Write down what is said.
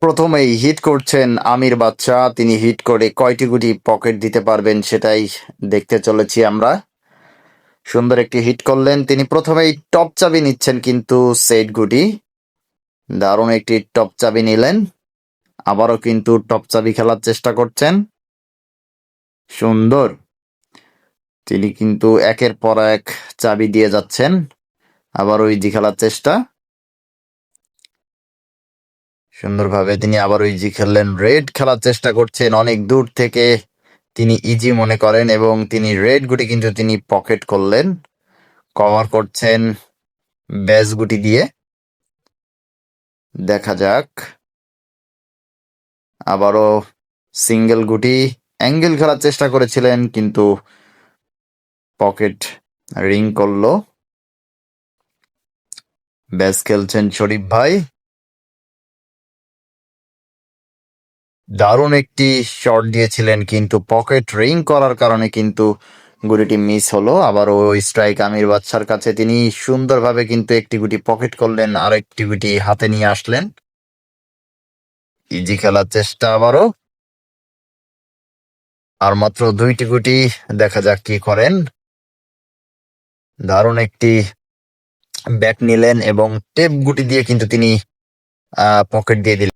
প্রথমেই হিট করছেন আমির বাচ্চা। তিনি হিট করে কয়টি গুটি পকেট দিতে পারবেন সেটাই দেখতে চলেছি আমরা। সুন্দর একটি হিট করলেন। তিনি প্রথমেই টপ চাবি নিচ্ছেন কিন্তু সেট গুটি। দারুণ একটি টপ চাবি নিলেন। আবারও কিন্তু টপ চাবি খেলার চেষ্টা করছেন। সুন্দর। তিনি কিন্তু একের পর এক চাবি দিয়ে যাচ্ছেন। আবারও ইজি খেলার চেষ্টা। সুন্দরভাবে তিনি আবার ইজি খেললেন রেড খেলার চেষ্টা করছেন অনেক দূর থেকে। তিনি ইজি মনে করেন এবং তিনি রেড গুটি কিন্তু তিনি পকেট করলেন। কভার করছেন ব্যাস গুটি দিয়ে। দেখা যাক। আবারও সিঙ্গেল গুটি। অ্যাঙ্গেল খেলার চেষ্টা করেছিলেন কিন্তু পকেট রিং করল। ব্যাস খেলছেন শরীফ ভাই। দারুণ একটি শট দিয়েছিলেন কিন্তু পকেট রিং করার কারণে কিন্তু গুটিটি মিস হলো। আবার ওই স্ট্রাইক আমির বাচ্চার কাছে তিনি সুন্দরভাবে কিন্তু একটি গুটি পকেট করলেন আর একটি গুটি হাতে নিয়ে আসলেন। ইজি খেলার চেষ্টা আবারও। আর মাত্র দুইটি গুটি, দেখা যাক কি করেন। দারুণ একটি ব্যাট নিলেন এবং টেপ গুটি দিয়ে কিন্তু তিনি পকেট দিয়ে দিলেন।